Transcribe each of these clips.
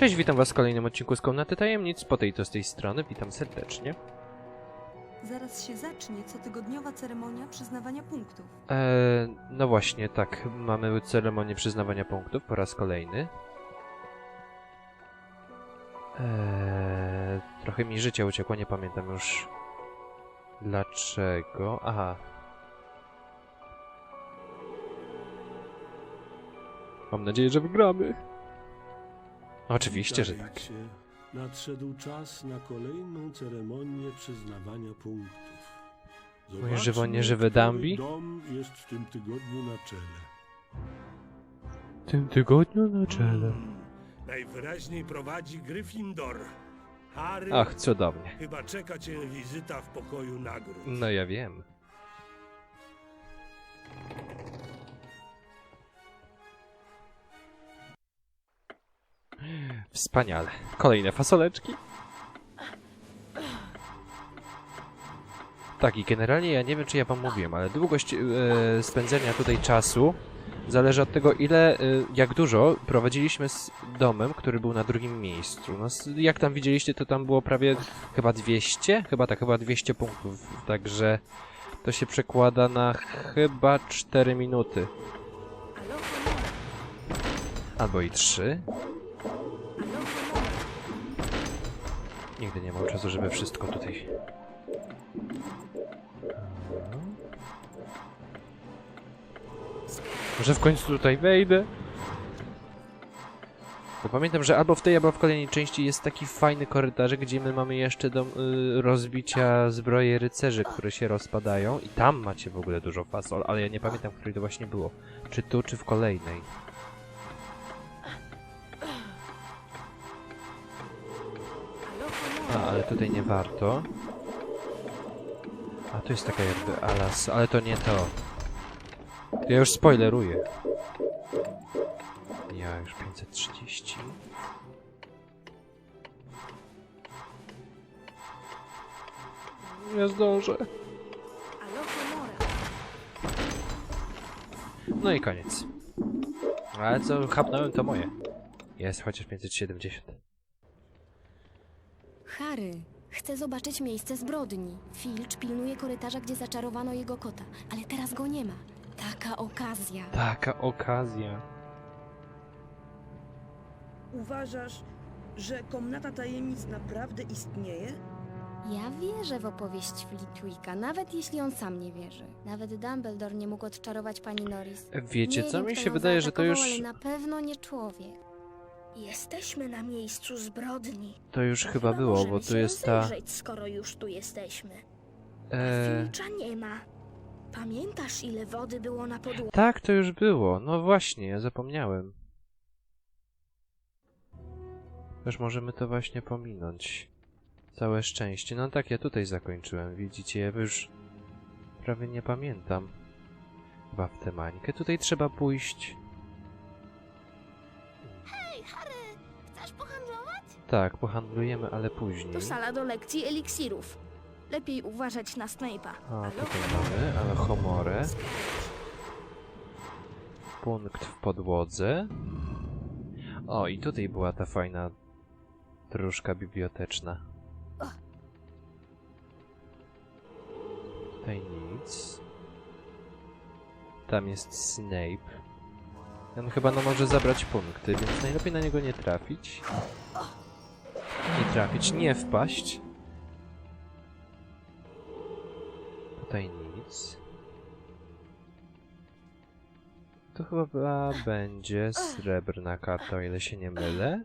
Cześć, witam was w kolejnym odcinku z Komnaty Tajemnic. Po tej to z tej strony, witam serdecznie. Zaraz się zacznie cotygodniowa ceremonia przyznawania punktów. Eee, no właśnie, tak, mamy ceremonię przyznawania punktów po raz kolejny. Eee, trochę mi życie uciekło, nie pamiętam już dlaczego. Aha. Mam nadzieję, że wygramy. Oczywiście, że tak. Nadszedł czas na kolejną ceremonię przyznawania punktów. Moje żywo nieżywe Dambi? dom jest w tym tygodniu na czele. W tym tygodniu na czele. Hmm, Najwyraźniej prowadzi Gryffindor. Harry, Ach, cudownie. chyba czeka cię wizyta w pokoju nagród. No ja wiem. Wspaniale. Kolejne fasoleczki. Tak, i generalnie ja nie wiem, czy ja wam mówiłem, ale długość e, spędzenia tutaj czasu zależy od tego, ile, e, jak dużo prowadziliśmy z domem, który był na drugim miejscu. No, jak tam widzieliście, to tam było prawie chyba 200? Chyba tak, chyba 200 punktów, także to się przekłada na chyba 4 minuty. Albo i 3. Nigdy nie mam czasu, żeby wszystko tutaj... Może w końcu tutaj wejdę? Bo pamiętam, że albo w tej, albo w kolejnej części jest taki fajny korytarz, gdzie my mamy jeszcze do y, rozbicia zbroje rycerzy, które się rozpadają. I tam macie w ogóle dużo fasol, ale ja nie pamiętam, w której to właśnie było. Czy tu, czy w kolejnej. A, ale tutaj nie warto. A tu jest taka jakby alas, ale to nie to. Ja już spoileruję. Ja już 530. Nie zdążę. No i koniec. Ale co chapnąłem to moje. Jest chociaż 570. Harry, chcę zobaczyć miejsce zbrodni. Filch pilnuje korytarza, gdzie zaczarowano jego kota, ale teraz go nie ma. Taka okazja. Taka okazja. Uważasz, że komnata tajemnic naprawdę istnieje? Ja wierzę w opowieść Flitwicka, nawet jeśli on sam nie wierzy. Nawet Dumbledore nie mógł odczarować pani Norris. Wiecie nie co? wiem, Mi kto się ją wydaje, że to zaatakował, już... Ale na pewno nie człowiek. Jesteśmy na miejscu zbrodni. To już chyba było, możemy bo tu się jest ta... rozejrzeć, skoro już tu jesteśmy. E... Filcza nie ma. Pamiętasz, ile wody było na podłodze? Tak, to już było. No właśnie, ja zapomniałem. Już możemy to właśnie pominąć. Całe szczęście. No tak, ja tutaj zakończyłem. Widzicie, ja już prawie nie pamiętam. Chyba w tę mańkę. Tutaj trzeba pójść. Tak, pohandlujemy, ale później. To sala do lekcji eliksirów. Lepiej uważać na Snape'a. O, tutaj mamy, ale homorę. Punkt w podłodze. O, i tutaj była ta fajna dróżka biblioteczna. Tutaj nic. Tam jest Snape. On chyba no może zabrać punkty, więc najlepiej na niego nie trafić. Nie trafić, nie wpaść. Tutaj nic. To chyba będzie srebrna karta, o ile się nie mylę.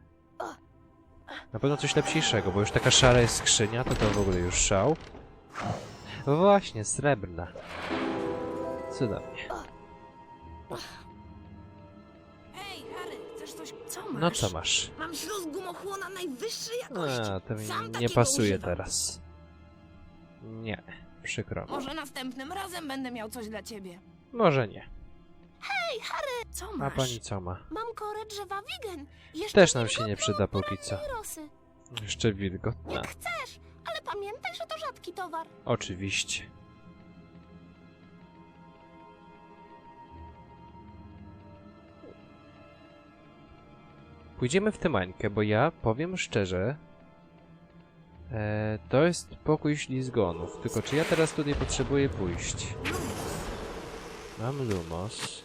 Na pewno coś lepszego, bo już taka szara jest skrzynia, to to w ogóle już szał. Właśnie, srebrna. Cudownie. Masz? No co masz? Mam śluz gumochłona najwyższej jakości. A, to mi Sam nie takiego pasuje używam. teraz. Nie, przykro mi. Może następnym razem będę miał coś dla ciebie. Może nie. Co A masz? pani co ma? Mam korę drzewa wigen. Jeszcze Też nam się nie przyda póki co. rosy. Jeszcze wilgotna. Jak chcesz, ale pamiętaj, że to rzadki towar. Oczywiście. Pójdziemy w tę mańkę, bo ja powiem szczerze, e, to jest pokój ślizgonów. Tylko czy ja teraz tutaj potrzebuję pójść? Mam Lumos.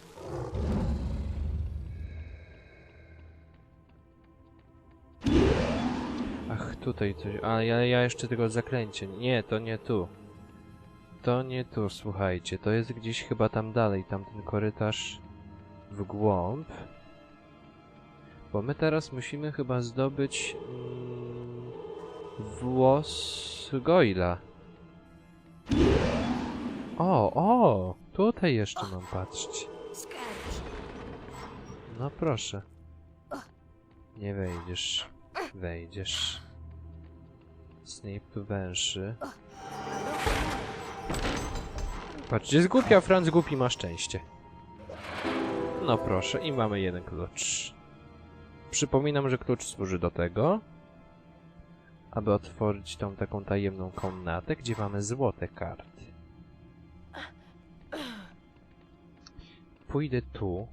Ach, tutaj coś. A ja, ja jeszcze tego zaklęcie. Nie, to nie tu. To nie tu, słuchajcie. To jest gdzieś chyba tam dalej, tamten korytarz w głąb. Bo my teraz musimy chyba zdobyć mm, włos Goila. O, o! Tutaj jeszcze mam patrzcie. No proszę. Nie wejdziesz. Wejdziesz. Snape tu węszy. Patrzcie, zgłupia Franz głupi ma szczęście. No proszę, i mamy jeden klucz. Przypominam, że klucz służy do tego, aby otworzyć tą taką tajemną komnatę, gdzie mamy złote karty. Pójdę tu.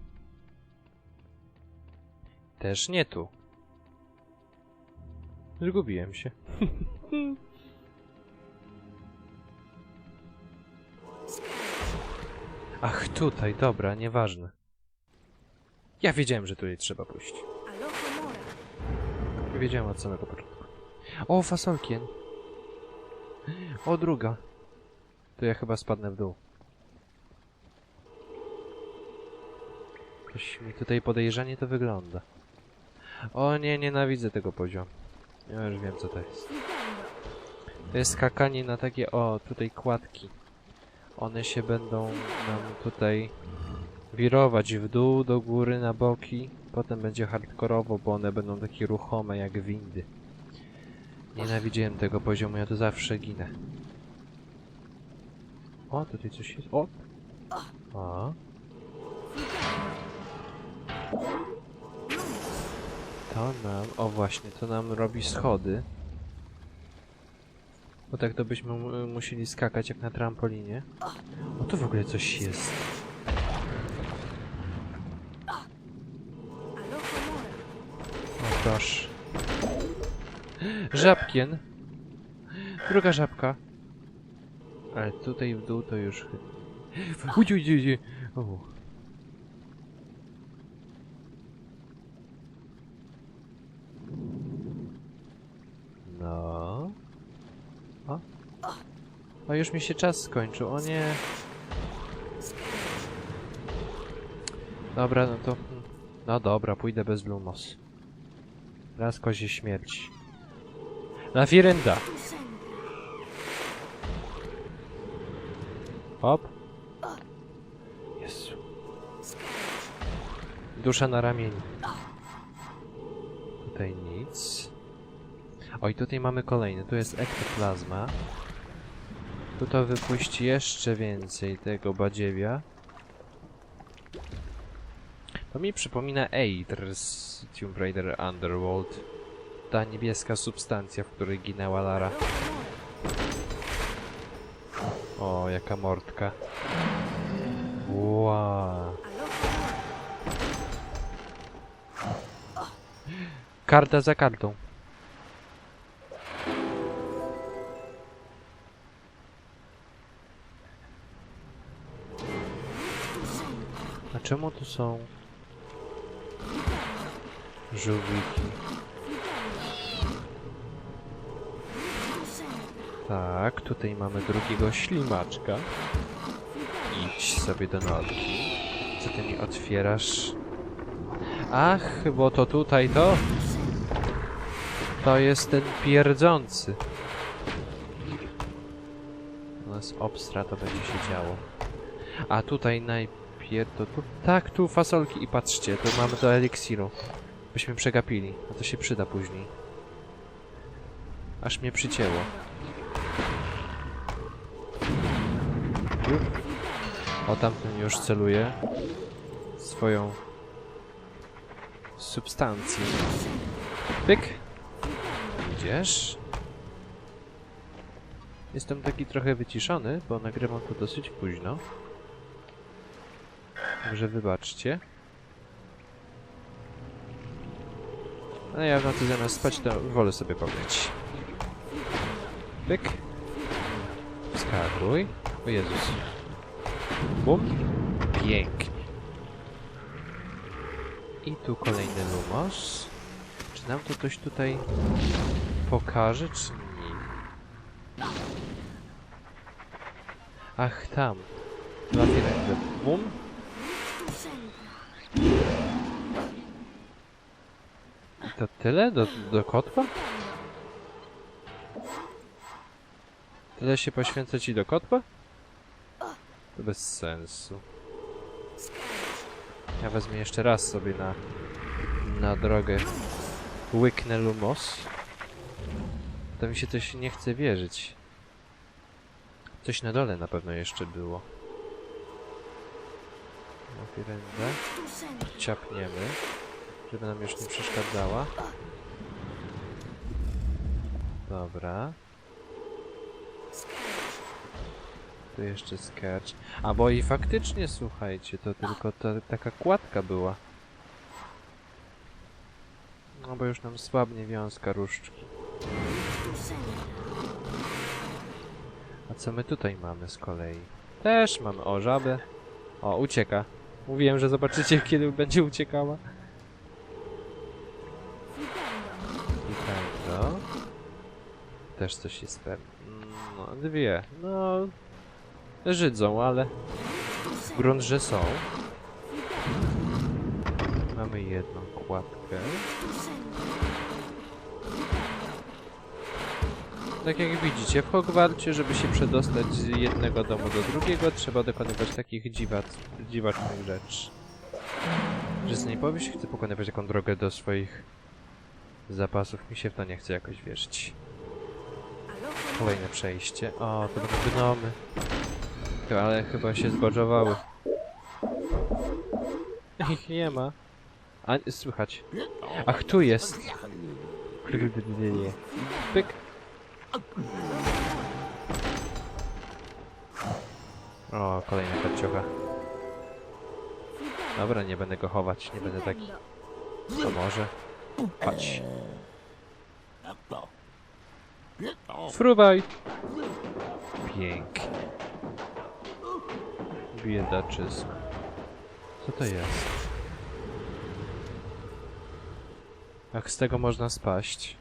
Też nie tu. Zgubiłem się. Ach, tutaj, dobra, nieważne. Ja wiedziałem, że tutaj trzeba pójść. Wiedziałem od samego początku. O, fasolkien. O, druga. To ja chyba spadnę w dół. Coś mi tutaj podejrzanie to wygląda. O nie, nienawidzę tego poziomu. Ja już wiem co to jest. To jest skakanie na takie, o, tutaj kładki. One się będą nam tutaj wirować w dół, do góry, na boki. Potem będzie hardkorowo, bo one będą takie ruchome jak windy. Nienawidziłem tego poziomu, ja tu zawsze ginę. O, tutaj coś jest. O! O. To nam, o właśnie, to nam robi schody. Bo tak to byśmy mu- musieli skakać jak na trampolinie. O, tu w ogóle coś jest. Proszę. Żabkien. Druga żabka. Ale tutaj w dół to już... uj, uj. O. No. O. O, już mi się czas skończył. O nie. Dobra, no to... No dobra, pójdę bez Lumos. Raz kozie śmierci. Na Firenda! Hop. Jezu. Dusza na ramieniu. Tutaj nic. Oj, tutaj mamy kolejny. Tu jest ektoplazma. Tu to wypuści jeszcze więcej tego badziewia. To mi przypomina Aether z Tomb Raider Underworld. Ta niebieska substancja, w której ginęła Lara. O, jaka mordka. Wow. Karta za kartą. A czemu tu są żółwiki? Tak, tutaj mamy drugiego ślimaczka. Idź sobie do norki. Co ty mi otwierasz? Ach, bo to tutaj to... To jest ten pierdzący. U nas obstra to będzie się działo. A tutaj najpierw to tu... Tak, tu fasolki i patrzcie, tu mamy do eliksiru. Byśmy przegapili, a to się przyda później. Aż mnie przycięło. O, tamten już celuje swoją substancję. Pyk. Idziesz. Jestem taki trochę wyciszony, bo nagrywam to dosyć późno. Także wybaczcie. No ja w nocy zamiast spać, to wolę sobie pograć. Pyk. Skakuj. O Jezus. Bum. Pięknie. I tu kolejny lumos. Czy nam to coś tutaj pokaże, czy nie? Ach, tam. Dwa firandy. Bum. I to tyle? Do, do kotła? Tyle się poświęcać i do kotła? To bez sensu. Ja wezmę jeszcze raz sobie na, na drogę łyknę lumos. To mi się coś nie chce wierzyć. Coś na dole na pewno jeszcze było. Ofirenda. Ciapniemy, żeby nam już nie przeszkadzała. Dobra. Tu jeszcze sketch. A bo i faktycznie, słuchajcie, to tylko ta, taka kładka była. No bo już nam słabnie wiązka różdżki. A co my tutaj mamy z kolei? Też mamy, o, żabę. O, ucieka. Mówiłem, że zobaczycie, kiedy będzie uciekała. Też coś jest pewne. No, dwie. No, żydzą, ale grunt, że są. Mamy jedną kładkę. Tak jak widzicie, w Hogwarcie, żeby się przedostać z jednego domu do drugiego, trzeba dokonywać takich dziwac, dziwacznych rzeczy. Że z niej powiesz, chcę pokonywać taką drogę do swoich zapasów. Mi się w to nie chce jakoś wierzyć. Kolejne przejście. O, to będą gnomy. Ale chyba się zbodżowały. Ich nie ma. A, słychać. Ach, tu jest. Pyk. O, kolejna karciocha. Dobra, nie będę go chować, nie będę taki. To może. Chodź. Fruwaj! Pięknie. Biedaczyzm. Co to jest? Jak z tego można spaść?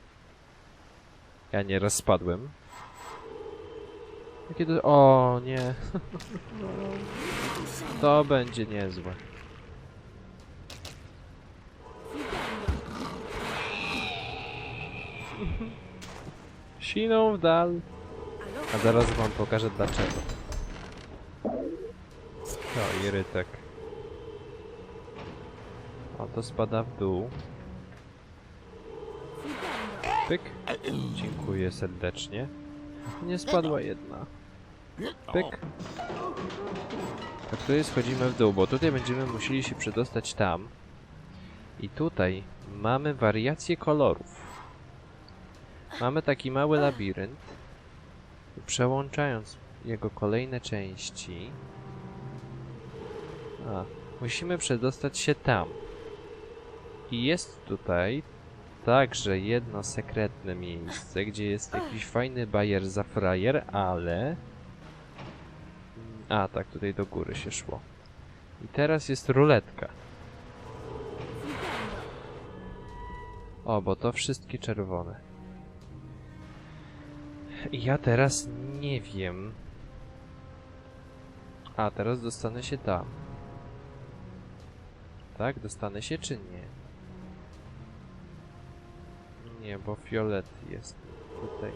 Ja nieraz spadłem. Kiedy... O, nie. To będzie niezłe. Siną w dal. A zaraz wam pokażę dlaczego. O, i rytek. O, to spada w dół. Pyk. Dziękuję serdecznie. Nie spadła jedna. Pyk. Tak tutaj schodzimy w dół, bo tutaj będziemy musieli się przedostać tam. I tutaj mamy wariację kolorów. Mamy taki mały labirynt. Przełączając jego kolejne części. A, musimy przedostać się tam. I jest tutaj także jedno sekretne miejsce, gdzie jest jakiś fajny bajer za frajer, ale... A, tak, tutaj do góry się szło. I teraz jest ruletka. O, bo to wszystkie czerwone. Ja teraz nie wiem. A, teraz dostanę się tam. Tak, dostanę się czy nie? Nie, bo fiolet jest tutaj.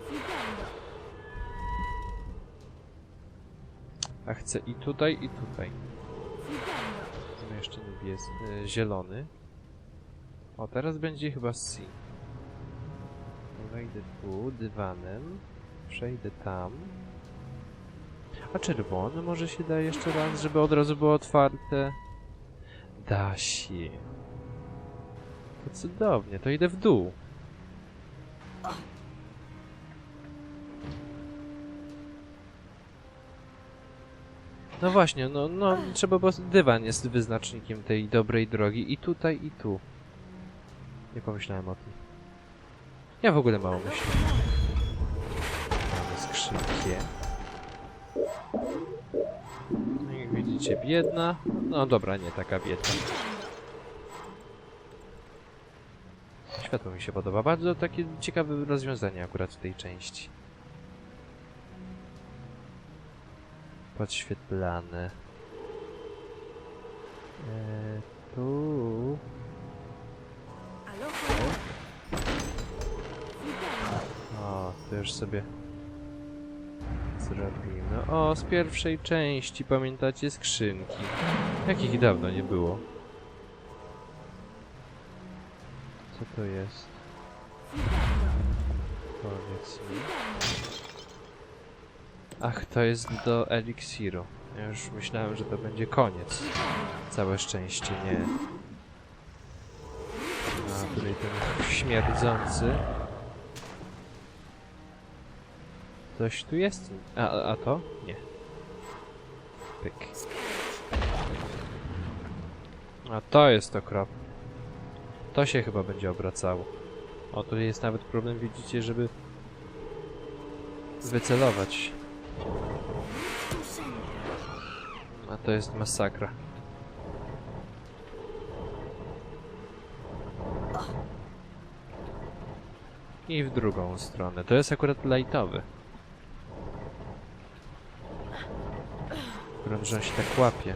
A chcę i tutaj, i tutaj. Chcę jeszcze niebieski, y, zielony. O, teraz będzie chyba C. Wejdę tu, dywanem. Przejdę tam. A czerwony może się da jeszcze raz, żeby od razu było otwarte? Da się. To cudownie, to idę w dół. No właśnie, no, no trzeba, bo dywan jest wyznacznikiem tej dobrej drogi i tutaj, i tu. Nie pomyślałem o tym. Ja w ogóle mało myślę. Skrzynkę. No Jak widzicie, biedna. No dobra, nie taka biedna. Światło mi się podoba. Bardzo takie ciekawe rozwiązanie akurat w tej części. Podświetlane. Eee, tu... O, to już sobie zrobimy. O, z pierwszej części, pamiętacie skrzynki? Jakich dawno nie było. Co to jest? Powiedz mi. Ach, to jest do eliksiru. Ja już myślałem, że to będzie koniec. Całe szczęście nie. A tutaj ten śmierdzący. Coś tu jest? A, a to? Nie. Pyk. A to jest okrop. To się chyba będzie obracało. O, tu jest nawet problem, widzicie, żeby wycelować. A to jest masakra. I w drugą stronę. To jest akurat lightowy. Którym, że on się tak łapie.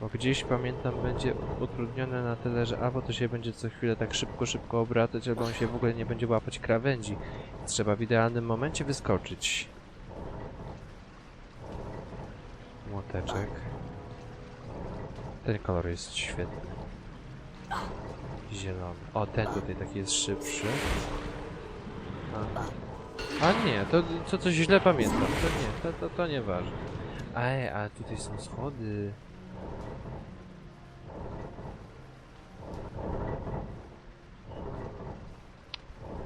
Bo gdzieś pamiętam będzie utrudnione na tyle, że albo to się będzie co chwilę tak szybko, szybko obracać, albo on się w ogóle nie będzie łapać krawędzi. Trzeba w idealnym momencie wyskoczyć. Młoteczek. Ten kolor jest świetny. Zielony. O, ten tutaj taki jest szybszy. A, a nie, to, to coś źle pamiętam. To nie, to, to, to nieważne. Ej, a tutaj są schody.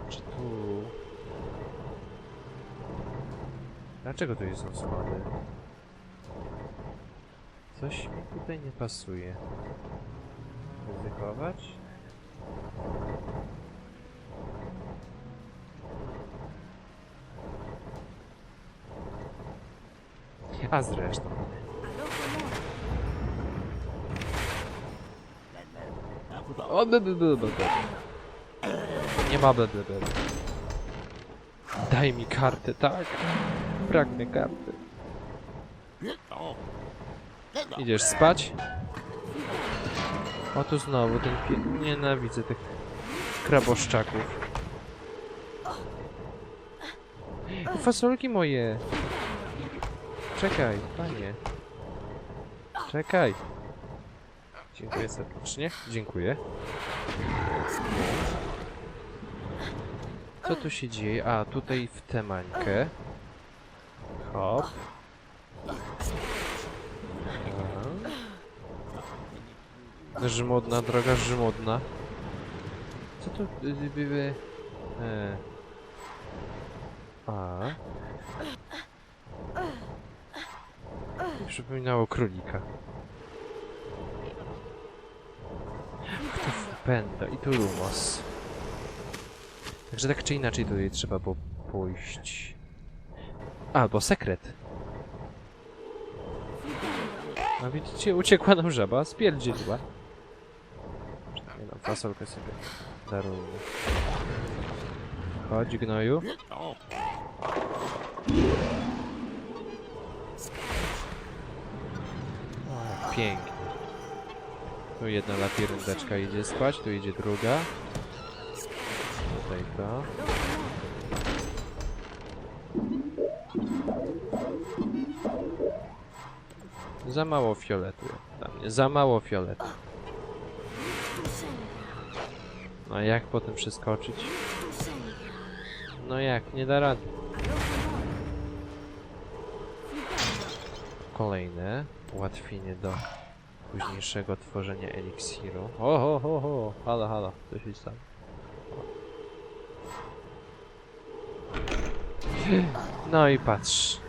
Czy tu... Dlaczego tu są schody? Coś mi tutaj nie pasuje. Ryzykować? A zresztą. O, by, by, by. Nie ma by, by. Daj mi kartę, tak. Pragnę karty. Idziesz spać? O tu znowu ten pie... Nienawidzę tych kraboszczaków. Fasolki moje! Czekaj, panie. Czekaj. Dziękuję serdecznie. Dziękuję. Co tu się dzieje? A, tutaj w tę mańkę. Hop. Aha. Żmudna, droga żmudna. Co były? E. A. przypominało królika. Tu pęda i tu lumos. Także tak czy inaczej tutaj trzeba było pójść. Albo sekret. A widzicie, uciekła nam żaba, spierdzieliła. Nie no, fasolkę sobie darujmy. Chodź, gnoju. Pięknie. Tu jedna lapierundeczka idzie spać, tu idzie druga. Tutaj to. Za mało fioletu za mało fioletu. No jak potem przeskoczyć? No jak, nie da rady. Kolejne ułatwienie do późniejszego tworzenia eliksiru. O, ho, ho, halo, halo, co się stało? No i patrz.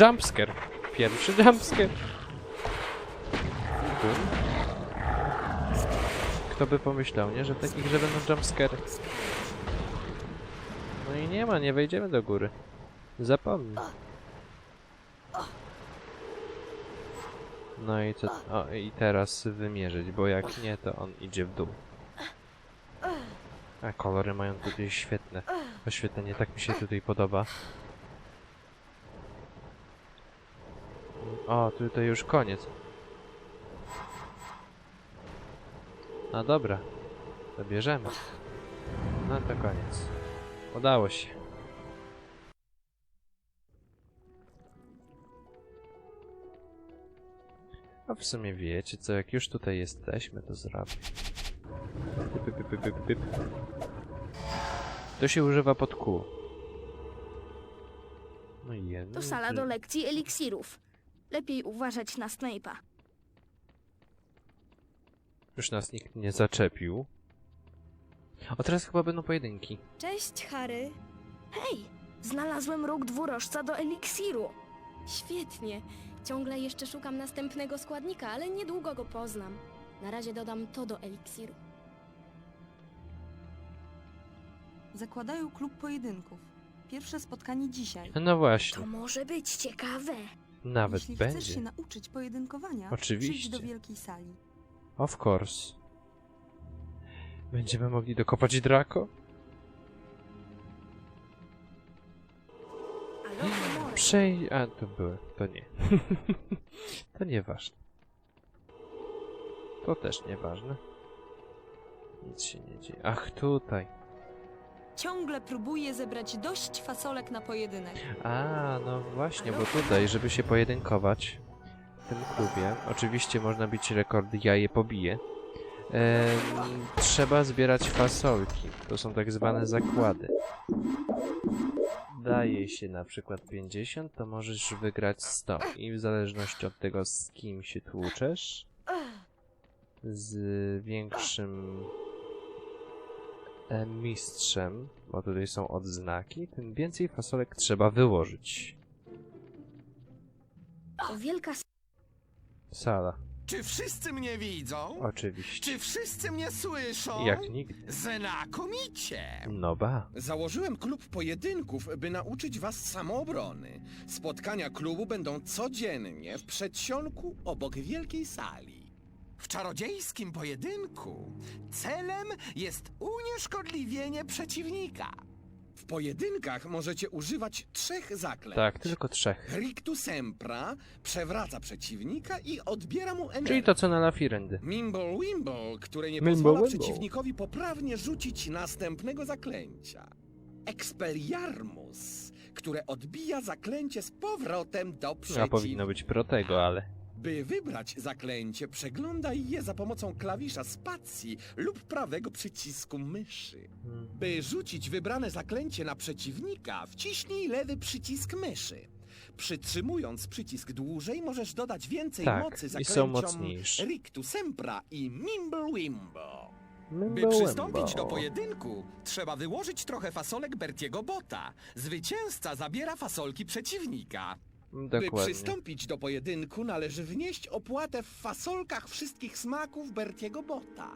Jumpscare. Pierwszy jumpscare. Kto by pomyślał, nie? Że w takiej grze będą jumpscary. No i nie ma, nie wejdziemy do góry. Zapomnij. No i? O, i teraz wymierzyć, bo jak nie, to on idzie w dół. A kolory mają tutaj świetne. Oświetlenie tak mi się tutaj podoba. O, tutaj już koniec. No dobra. To bierzemy. No to koniec. Udało się. A w sumie wiecie co, jak już tutaj jesteśmy, to zrobię. To się używa pod kół. No i jedno. To sala do lekcji eliksirów. Lepiej uważać na Snape'a. Już nas nikt nie zaczepił. O, teraz chyba będą pojedynki. Cześć, Harry. Hej, znalazłem róg dwurożca do eliksiru. Świetnie. Ciągle jeszcze szukam następnego składnika, ale niedługo go poznam. Na razie dodam to do eliksiru. Zakładają klub pojedynków. Pierwsze spotkanie dzisiaj. No właśnie, To może być ciekawe. nawet Jeśli chcesz będzie. się nauczyć pojedynkowania, Oczywiście. przyjdź do wielkiej sali. Of course. Będziemy mogli dokopać Draco? Przej... A, to były. To nie. to nieważne. To też nieważne. Nic się nie dzieje. Ach, tutaj. Ciągle próbuję zebrać dość fasolek na pojedynek. A, no właśnie, bo tutaj, żeby się pojedynkować w tym klubie, oczywiście można bić rekord, ja je pobiję. Em, trzeba zbierać fasolki. To są tak zwane zakłady. Daje się na przykład 50, to możesz wygrać 100. I w zależności od tego, z kim się tłuczesz, z większym e, mistrzem, bo tutaj są odznaki, tym więcej fasolek trzeba wyłożyć. to wielka Sala, Czy wszyscy mnie widzą? oczywiście. Czy wszyscy mnie słyszą? Jak nigdy. Znakomicie! No ba. Założyłem klub pojedynków, by nauczyć was samoobrony. Spotkania klubu będą codziennie w przedsionku obok wielkiej sali. W czarodziejskim pojedynku celem jest unieszkodliwienie przeciwnika. W pojedynkach możecie używać trzech zaklęć. Tak, tylko trzech. Rictus Sempra przewraca przeciwnika i odbiera mu energię. Czyli to co na Lafirendy. Mimble Wimble, które nie Mimble pozwala Wimble. przeciwnikowi poprawnie rzucić następnego zaklęcia. Expelliarmus, które odbija zaklęcie z powrotem do A przeciwnika. powinno być protego, ale... By wybrać zaklęcie, przeglądaj je za pomocą klawisza spacji lub prawego przycisku myszy. By rzucić wybrane zaklęcie na przeciwnika, wciśnij lewy przycisk myszy. Przytrzymując przycisk dłużej, możesz dodać więcej Tak, mocy i zaklęciom są mocniejsze. Rictu Sempra i Mimble Wimble. By przystąpić do pojedynku, trzeba wyłożyć trochę fasolek Bertiego Bota. Zwycięzca zabiera fasolki przeciwnika. By Dokładnie. przystąpić do pojedynku, należy wnieść opłatę w fasolkach wszystkich smaków Bertiego Bota.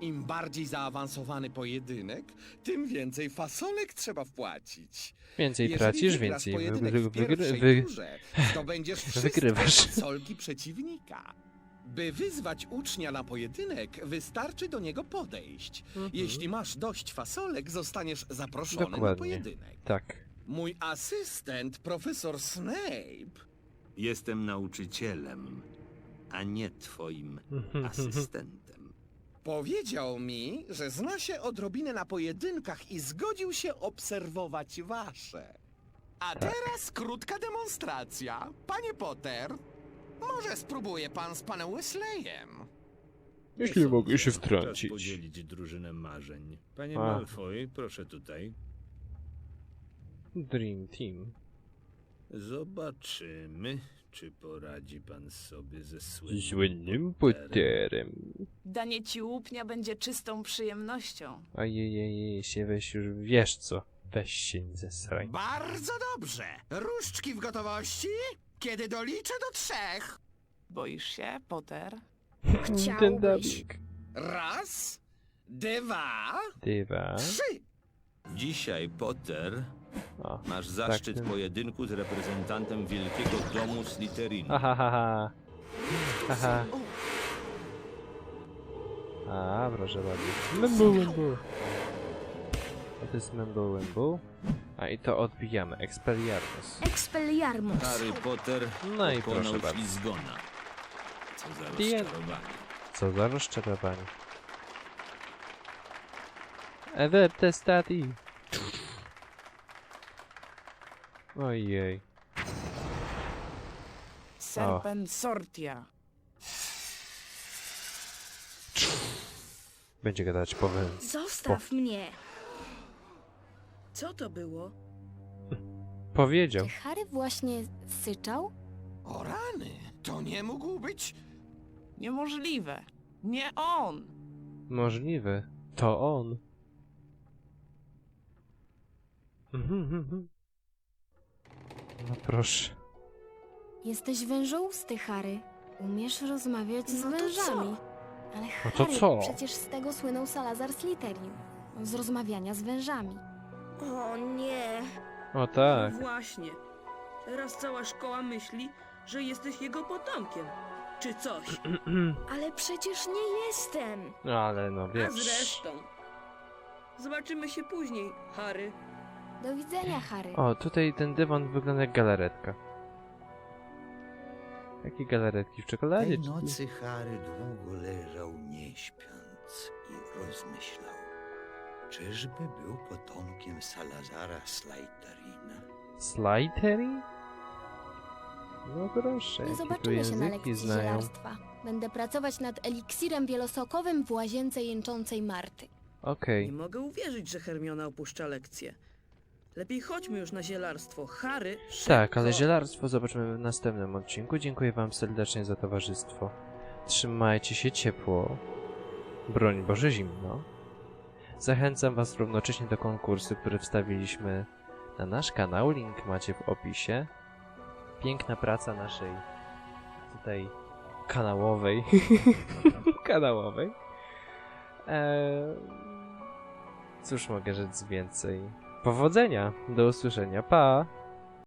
Im bardziej zaawansowany pojedynek, tym więcej fasolek trzeba wpłacić. Więcej Jeżeli tracisz, wygrasz więcej pojedynek wy, w wy, wy, pierwszej wy, turze, zdobędziesz wszystkie wygrywasz. fasolki przeciwnika. By wyzwać ucznia na pojedynek, wystarczy do niego podejść. Jeśli masz dość fasolek, zostaniesz zaproszony na Dokładnie. pojedynek. Tak. Mój asystent, profesor Snape, Jestem nauczycielem, a nie twoim asystentem. powiedział mi, że zna się odrobinę na pojedynkach i zgodził się obserwować wasze. A teraz krótka demonstracja. Panie Potter, może spróbuje pan z panem Wesleyem? Jeśli mogę się Czas wtrącić. podzielić drużynę marzeń. Panie A. Malfoy, proszę tutaj. Dream Team. Zobaczymy, czy poradzi pan sobie ze słynnym. Potterem. Danie ci łupnia będzie czystą przyjemnością. Ojej, się weź już, wiesz co. Weź się nie zesraj. Bardzo dobrze. Różdżki w gotowości? Kiedy doliczę do trzech. Boisz się, Potter? Ten Chciałbyś. Raz, dwa, Dywa. trzy. Dzisiaj, Potter, O. masz zaszczyt tym. pojedynku z reprezentantem Wielkiego Domu Slytherinu. Aha, ha, ha. Haha. A, proszę bardzo. Membu, membu. A to jest membu, membu. A i to odbijamy. Expelliarmus. Expelliarmus. Harry Potter No i pokonał proszę bardzo. Ślizgona. Co za rozczarowanie. Co za rozczarowanie. Everte stati. Ojej. Serpent sortia. Będzie gadać powiem. Zostaw mnie. Co to było? Powiedział. Czy Harry właśnie syczał? O rany, to nie mógł być... Niemożliwe. Nie on. Możliwe. To on. No proszę. Jesteś wężołusty, Harry. Umiesz rozmawiać z No to wężami. Ale No to Harry, co? przecież z tego słynął Salazar Slytherin. Z rozmawiania z wężami. O nie. O tak. No właśnie. Teraz cała szkoła myśli, że jesteś jego potomkiem. Czy coś. Ale przecież nie jestem. No ale no A wiesz. zresztą. Zobaczymy się później, Harry. Do widzenia, Harry. O, tutaj ten dywan wygląda jak galaretka. Jakie galaretki w czekoladzie? Tej czy- nocy Harry długo leżał nie śpiąc i rozmyślał. Czyżby był potomkiem Salazara Slytherina? Slytherin? No proszę, Nie jakie tu zobaczymy się na języki lekcji znają. zielarstwa. Będę pracować nad eliksirem wielosokowym w łazience jęczącej Marty. Okej. Nie mogę uwierzyć, że Hermiona opuszcza lekcję. Lepiej chodźmy już na zielarstwo. Harry. Tak, ale zielarstwo zobaczymy w następnym odcinku. Dziękuję wam serdecznie za towarzystwo. Trzymajcie się ciepło. Broń Boże zimno. Zachęcam was równocześnie do konkursu, który wstawiliśmy na nasz kanał. Link macie w opisie. Piękna praca naszej tutaj kanałowej. kanałowej. Eee, cóż mogę rzec więcej? Powodzenia! Do usłyszenia. Pa!